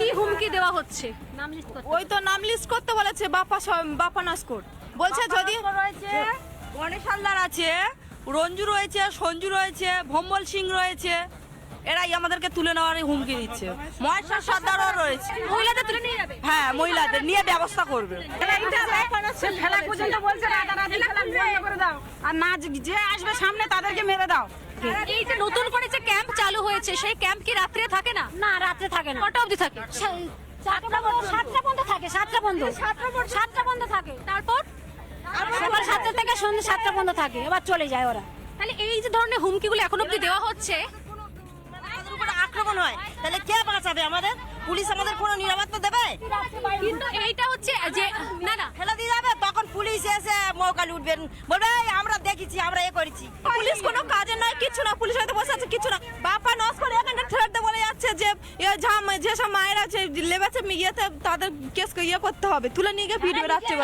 কি হুমকি দেওয়া হচ্ছে? নাম লিস্ট করতে। ওই তো নাম লিস্ট করতে বলেছে বাপা সব- বাপা নস্কর বলছে যদি রয়েছে। গণেশ হালদার আছে রঞ্জু রয়েছে সঞ্জু রয়েছে ভম্বল সিং রয়েছে এরাই আমাদেরকে তুলে নেওয়ার হুমকি দিচ্ছে। মহেশ্বর সর্দারও রয়েছে। মহিলাদের তুলে নিয়ে যাবে? হ্যাঁ মহিলাদের নিয়ে ব্যবস্থা করবে। ফেলা পর্যন্ত বলছে রাতারাতি খেলা বন্ধ করে দাও। আর না যে আসবে সামনে তাদেরকে মেরে দাও। এই যে নতুন করে যে ক্যাম্প চালু হয়েছে সেই ক্যাম্প কি রাত্রে থাকে না না রাত্রে থাকে না কটা অবধি থাকে সাতটা পর্যন্ত থাকে সাতটা পর্যন্ত সাতটা পর্যন্ত থাকে তারপর সকাল সাতটা থেকে সন্ধ্যে সাতটা পর্যন্ত থাকে এবার চলে যায় ওরা তাহলে এই যে ধরনের হুমকিগুলো এখন অব্দি দেওয়া হচ্ছে আক্রমণ হয় তাহলে কে বাঁচাবে আমাদের পুলিশ আমাদের কোনো নিরাপত্তা দেবে? কিন্তু এইটা হচ্ছে যে না না। ফেলে দিয়ে যাবে? তখন পুলিশ এসে মৌকা লুটবেন বলবে "এই, আমরা দেখেছি আমরা এ করেছি। পুলিশ কোনো কাজে নয় কিছু না। পুলিশ হয়তো বসে আছে কিছু না। বাপা নস্কর করে ঠেলতে বলে যাচ্ছে যে এ যেসব মায়েরা আছে লেবেছে ইয়েতে তাদের কেস ইয়ে করতে হবে। তুলে নিয়ে গিয়ে ভিডিও রাখছে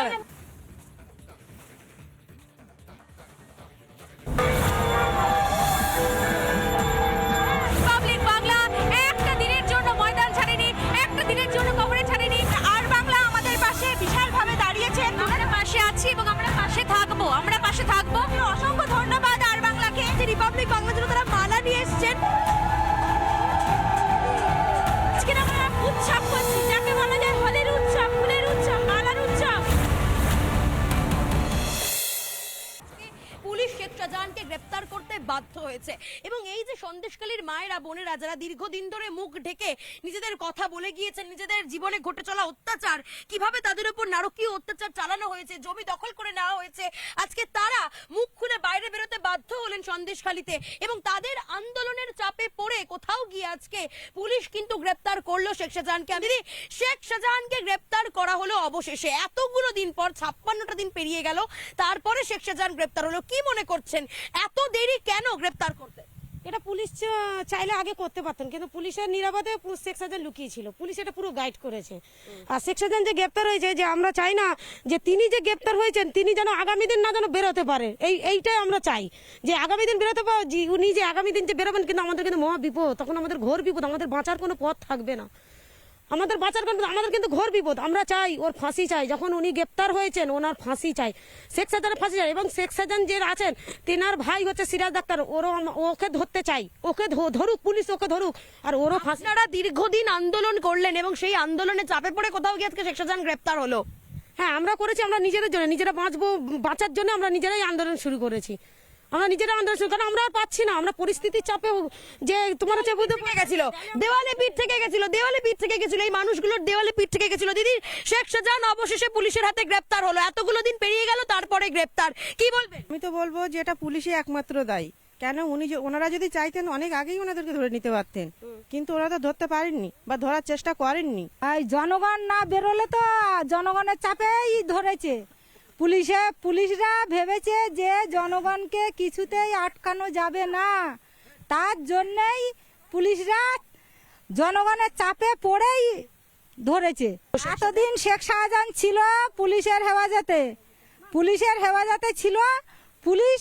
বাধ্য হয়েছে। এবং এই যে সন্দেশকালীর মায়েরা, বোনেরা যারা দীর্ঘদিন ধরে মুখ ঢেকে নিজেদের কথা বলে গিয়েছেন, নিজেদের জীবনে ঘটে চলা অত্যাচার, কীভাবে তাদের উপর নারকীয় অত্যাচার চালানো হয়েছে, জমি দখল করে নেওয়া হয়েছে, আজকে তারা মুখ খুলে বাইরে বেরোতে বাধ্য হলেন সন্দেশখালীতে। এবং তাদের আন্দোলনের চাপে পড়ে কোথাও গিয়ে আজকে পুলিশ কিন্তু গ্রেপ্তার করল শেখ শাহজাহানকে। আমি শেখ শাহজাহানকে গ্রেপ্তার করা হলো অবশেষে। এতগুলো দিন পর ছাপ্পান্নটা দিন পেরিয়ে গেল, তারপরে শেখ শাহজাহান গ্রেপ্তার হলো। কি মনে করছেন? এত দেরি কেন গ্রেপ্তার করতে? এটা পুলিশ চাইলে আগে করতে পারতেন কিন্তু পুলিশের নিরাপদে শেখ সাজান লুকিয়ে ছিল। পুলিশ এটা পুরো গাইড করেছে। আর শেখ সাজান যে গ্রেপ্তার হয়েছে যে আমরা চাই না যে তিনি যে গ্রেপ্তার হয়েছেন তিনি যেন আগামী দিন না যেন বেরোতে পারে। এই এইটাই আমরা চাই। যে আগামী দিন বেরোতে পারে উনি যে আগামী দিন যে বেরোবেন কিন্তু আমাদের কিন্তু মহা বিপদ তখন আমাদের ঘোর বিপদ আমাদের বাঁচার কোনো পথ থাকবে না। আমাদের বাঁচার কোনো আমাদের কিন্তু ঘোর বিপদ। আমরা চাই ওর ফাঁসি চাই। যখন উনি গ্রেপ্তার হয়েছেন ওনার ফাঁসি চাই। শেখ সাজানের ফাঁসি চাই। এবং শেখ সাজান যে আছেন তেনার ভাই হচ্ছে সিরাজ ডাক্তার। ওরও ওকে ধরতে চাই। ওকে ধরুক পুলিশ ওকে ধরুক আর ওরও ফাঁসি আপনারা দীর্ঘদিন আন্দোলন করলেন এবং সেই আন্দোলনে চাপে পড়ে কোথাও গিয়ে আজকে শেখ শাহজাহান গ্রেপ্তার হলো? হ্যাঁ আমরা করেছি আমরা নিজেদের জন্য নিজেরা বাঁচবো বাঁচার জন্য আমরা নিজেরাই আন্দোলন শুরু করেছি। আমরা নিজেরা আন্দোলন শুরু কারণ আমরা আর পাচ্ছি না। আমরা পরিস্থিতির চাপে যে তোমার হচ্ছে বুঝতে থেকে গেছিল। দেওয়ালে পিঠ থেকে গেছিল দেওয়ালে পিঠ থেকে গেছিল এই মানুষগুলোর দেওয়ালে পিঠ থেকে গেছিল। দিদি শেখ শাহজাহান অবশেষে পুলিশের হাতে গ্রেপ্তার হলো। এতগুলো দিন পেরিয়ে গেল তারপরে গ্রেপ্তার। কি বলবেন? আমি তো বলব যে এটা পুলিশই একমাত্র দায়ী। কেন? উনি যে- ওনারা যদি চাইতেন অনেক আগেই ওনাদেরকে ধরে নিতে পারতেন। কিন্তু ওরা তো ধরতে পারেননি বা ধরার চেষ্টা করেননি। জনগণ না বেরোলে তো জনগণের চাপেই ধরেছে। পুলিশে পুলিশরা ভেবেছে যে জনগণকে কিছুতেই আটকানো যাবে না। তার জন্যই পুলিশরা জনগণের চাপে পড়েই ধরেছে। এতদিন শেখ শাহজাহান ছিল পুলিশের হেফাজতে। পুলিশের হেফাজতে ছিল, পুলিশ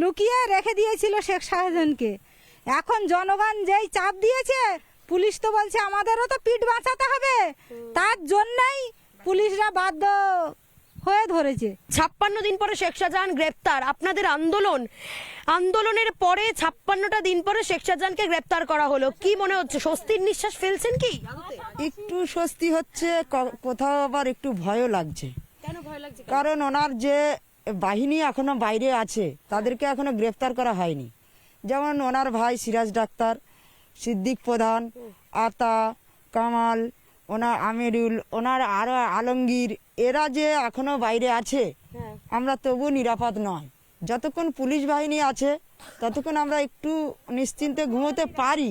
লুকিয়ে রেখে দিয়েছিল শেখ শাহজাহানকে। এখন জনগণ যেই চাপ দিয়েছে, পুলিশ তো বলছে আমাদেরও তো পিঠ বাঁচাতে হবে। তার জন্যই পুলিশরা বাধ্য। হয়ে ধরেছে। ছাপ্পান্ন দিন পরে শেখ শাহজাহান গ্রেপ্তার। আপনাদের আন্দোলন আন্দোলনের পরে ছাপ্পান্নটা দিন পরে শেখ শাহজাহানকে গ্রেপ্তার করা হলো। কি মনে হচ্ছে স্বস্তির নিঃশ্বাস ফেলছেন কি? একটু স্বস্তি হচ্ছে কোথাও আবার একটু ভয়ও লাগছে। কারণ ওনার যে বাহিনী এখনও বাইরে আছে তাদেরকে এখনও গ্রেফতার করা হয়নি। যেমন ওনার ভাই সিরাজ ডাক্তার সিদ্দিক প্রধান আতা কামাল ওনার আমিরুল ওনার আরও আলমগীর এরা যে এখনও বাইরে আছে আমরা তবু নিরাপদ নয়। যতক্ষণ পুলিশ বাহিনী আছে ততক্ষণ আমরা একটু নিশ্চিন্তে ঘুমোতে পারি।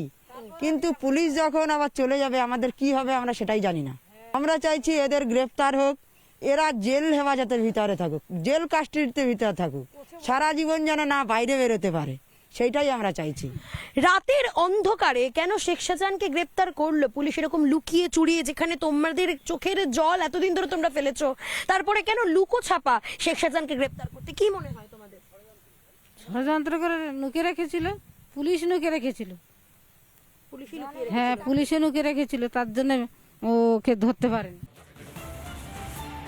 কিন্তু পুলিশ যখন আবার চলে যাবে আমাদের কি হবে আমরা সেটাই জানি না। আমরা চাইছি এদের গ্রেফতার হোক এরা জেল হেফাজতের ভিতরে থাকুক জেল কাস্টডিতে ভিতরে থাকুক। সারা জীবন যেন না বাইরে বেরোতে পারে। সেইটাই আমরা চাইছি। রাতের অন্ধকারে কেন শেখ শাহজাহানকে গ্রেপ্তার করল? পুলিশ এরকম লুকিয়ে চুরিয়ে যেখানে তোমাদের চোখের জল এতদিন ধরে তোমরা ফেলেছো তারপরে কেন লুকো ছাপা শেখ শাহজাহানকে গ্রেপ্তার করতে? কি মনে হয় তোমাদের? ষড়যন্ত্র করে নুকে রেখেছিল। পুলিশ নুকে রেখেছিল। হ্যাঁ পুলিশে নুকে রেখেছিল। তার জন্য ওকে ধরতে পারেনি।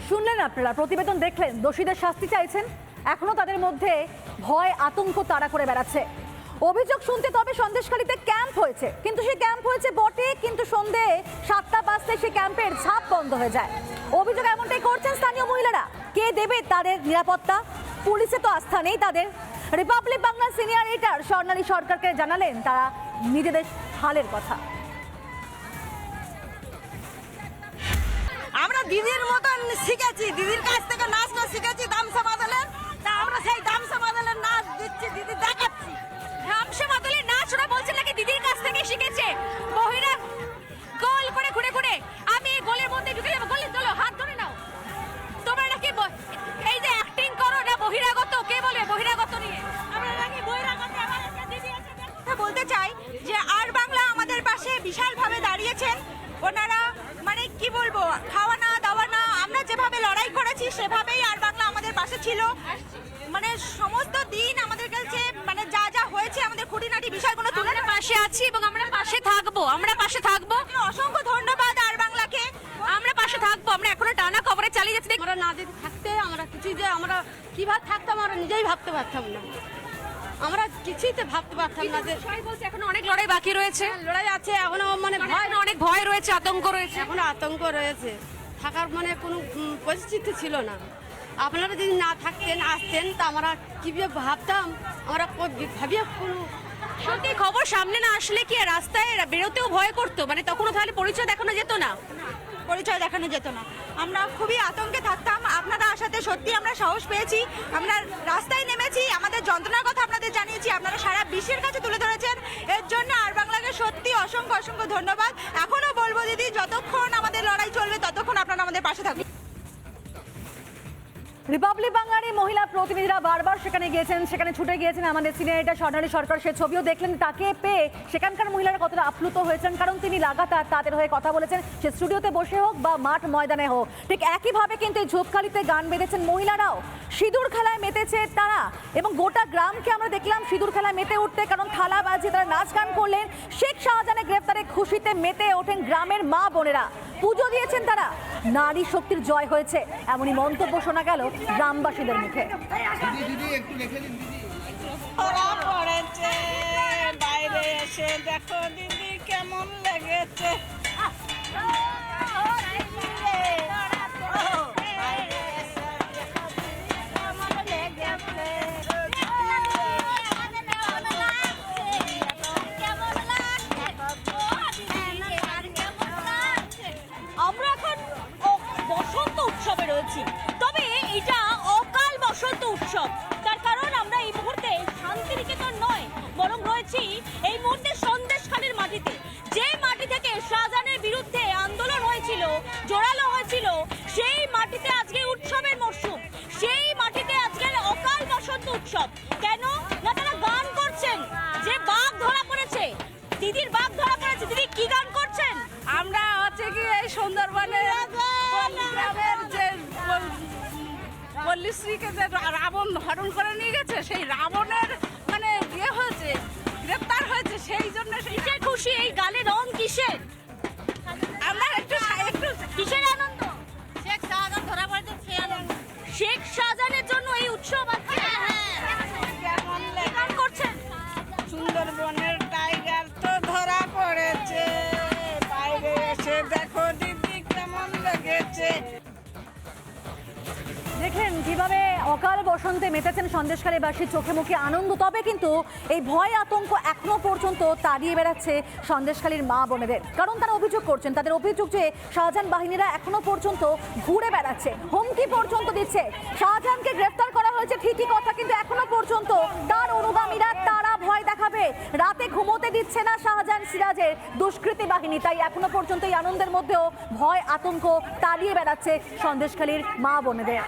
শুনলেন আপনারা প্রতিবেদন দেখলেন দোষীদের শাস্তি চাইছেন? এখনও তাদের মধ্যে ভয়, আতঙ্ক তাড়া করে বেড়াচ্ছে। অভিযোগ শুনতে তবে সন্দেশকারীতে ক্যাম্প হয়েছে। কিন্তু সেই ক্যাম্প হয়েছে বটে, কিন্তু সন্ধে সাতটা বাজতে সেই ক্যাম্পের ছাপ বন্ধ হয়ে যায়। অভিযোগ এমনটাই করছেন স্থানীয় মহিলারা। কে দেবে তাদের নিরাপত্তা? পুলিশে তো আস্থা নেই তাদের। Republic Bangla senior editor Swarnali সরকারকে জানালেন, তারা নিজেদের হালের কথা। আমরা দিদির মতন শিখেছি, দিদির কাছ থেকে নাচটা শিখেছি দামসা বাদলের সেই দামসা বাদলের নাচ দিচ্ছি, দিদি দেখাচ্ছি। ধামসা মাদলের নাচ, ওরা বলছে নাকি দিদির কাছ থেকে শিখেছে। মহিলা গোল করে ঘুরে ঘুরে, আমি গোলের মধ্যে ঢুকে যাব। গোলে, চলো, হাত ধরে নাও। তোমরা নাকি এই যে অ্যাক্টিং করো না বহিরাগত? কে বলে বহিরাগত নিয়ে? আমরা বলতে চাই যে আর বাংলা আমাদের পাশে বিশালভাবে দাঁড়িয়েছেন। ওনারা মানে কি বলব, খাওয়া না, দাওয়া না, আমরা যেভাবে লড়াই করেছি, সেভাবেই আর বাংলা আমাদের পাশে ছিল। মানে সমস্ত দিন আমাদের কাছে মানে যা যা হয়েছে আমাদের খুঁটিনাটি বিষয়গুলো তুলে পাশে আছি এবং আমরা পাশে থাকব আমরা পাশে থাকব। অসংখ্য ধন্যবাদ আর বাংলাকে। আমরা পাশে থাকব আমরা এখনও টানা খবরে চালিয়ে যাচ্ছি। আমরা না যদি থাকতে আমরা কিছু যে আমরা কীভাবে থাকতাম আমরা নিজেই ভাবতে পারতাম না। আমরা কিছুই তো ভাবতে পারতাম না যে সবাই বলছে এখনও অনেক লড়াই বাকি রয়েছে। লড়াই আছে এখনও মানে ভয় এখনও অনেক ভয় রয়েছে আতঙ্ক রয়েছে। এখনও আতঙ্ক রয়েছে। থাকার মানে কোনো পরিস্থিতি ছিল না। আপনারা যদি না থাকতেন আসতেন তা আমরা কীভাবে ভাবতাম? আমরা ভাবিয়ে কোনো সত্যি খবর সামনে না আসলে কি রাস্তায় বেরোতেও ভয় করতো? মানে তখনও তাহলে পরিচয় দেখানো যেত না? পরিচয় দেখানো যেত না। আমরা খুবই আতঙ্কে থাকতাম। আপনারা আসাতে সত্যি আমরা সাহস পেয়েছি। আমরা রাস্তায় নেমেছি। আমাদের যন্ত্রণার কথা আপনাদের জানিয়েছি। আপনারা সারা বিশ্বের কাছে তুলে ধরেছেন। এর জন্য আর বাংলাকে সত্যি অসংখ্য অসংখ্য ধন্যবাদ। এখনও বলব দিদি যতক্ষণ আমাদের লড়াই চলবে ততক্ষণ আপনারা আমাদের পাশে থাকবেন রিপাবলিক এই মহিলা প্রতিনিধিরা বারবার সেখানে গিয়েছেন, সেখানে ছুটে গিয়েছেন আমাদের সিনিয়র এটা সরকার। সে ছবিও দেখলেন, তাকে পেয়ে সেখানকার মহিলারা কতটা আপ্লুত হয়েছেন, কারণ তিনি লাগাতার তাদের হয়ে কথা বলেছেন। সে স্টুডিওতে বসে হোক বা মাঠ ময়দানে হোক, ঠিক একইভাবে কিন্তু এই ঝোপখালিতে গান বেঁধেছেন মহিলারাও। সিঁদুর খেলায় মেতেছে তারা এবং গোটা গ্রামকে আমরা দেখলাম সিঁদুর খেলায় মেতে উঠতে, কারণ থালা বাজিয়ে তারা নাচ গান করলেন। শেখ শাহজাহানের গ্রেফতারে খুশিতে মেতে ওঠেন গ্রামের মা বোনেরা। পুজো দিয়েছেন তারা। নারী শক্তির জয় হয়েছে এমনই মন্তব্য শোনা গেল গ্রামবাসীদের মুখে। বাইরে এসে দেখো দিদি কেমন লেগেছে। জোরালো হয়েছিল। সেই মাটিতে আজকে উৎসবের মরশুম। সেই মাটিতে আজকের অকাল বসন্ত উৎসব। কেন? না তারা গান করছেন। যে বাঘ ধরা পড়েছে। দিদির বাঘ ধরা পড়েছে। দিদি কি গান করছেন? আমরা হচ্ছে কি এই সুন্দরবনের গ্রামের যে পল্লীশ্রীকে যে রাবণ হরণ করে নিয়ে গেছে সেই রাবণের মানে ইয়ে হয়েছে গ্রেপ্তার হয়েছে সেই জন্য সেই খুশি? এই গালে রং কিসের? কিসের আনন্দ? শেখ শাহজাহানের জন্য এই উৎসব আজকে দেখলেন কীভাবে অকাল বসন্তে মেতেছেন সন্দেশকারীবাসী চোখে মুখে আনন্দ। তবে কিন্তু এই ভয় আতঙ্ক এখনও পর্যন্ত তাড়িয়ে বেড়াচ্ছে সন্দেশখালীর মা বোনেদের। কারণ তারা অভিযোগ করছেন, তাদের অভিযোগ যে শাহজাহান বাহিনীরা এখনও পর্যন্ত ঘুরে বেড়াচ্ছে, হুমকি পর্যন্ত দিচ্ছে। শাহজাহানকে গ্রেফতার করা হয়েছে ঠিকই কথা, কিন্তু এখনও পর্যন্ত তার অনুগামীরা তারা ভয় দেখাবে। রাতে ঘুমোতে দিচ্ছে না শাহজাহান সিরাজের দুষ্কৃতী বাহিনী, তাই এখনও পর্যন্ত এই আনন্দের মধ্যেও ভয়, আতঙ্ক তাড়িয়ে বেড়াচ্ছে সন্দেশখালীর মা বোনেদের।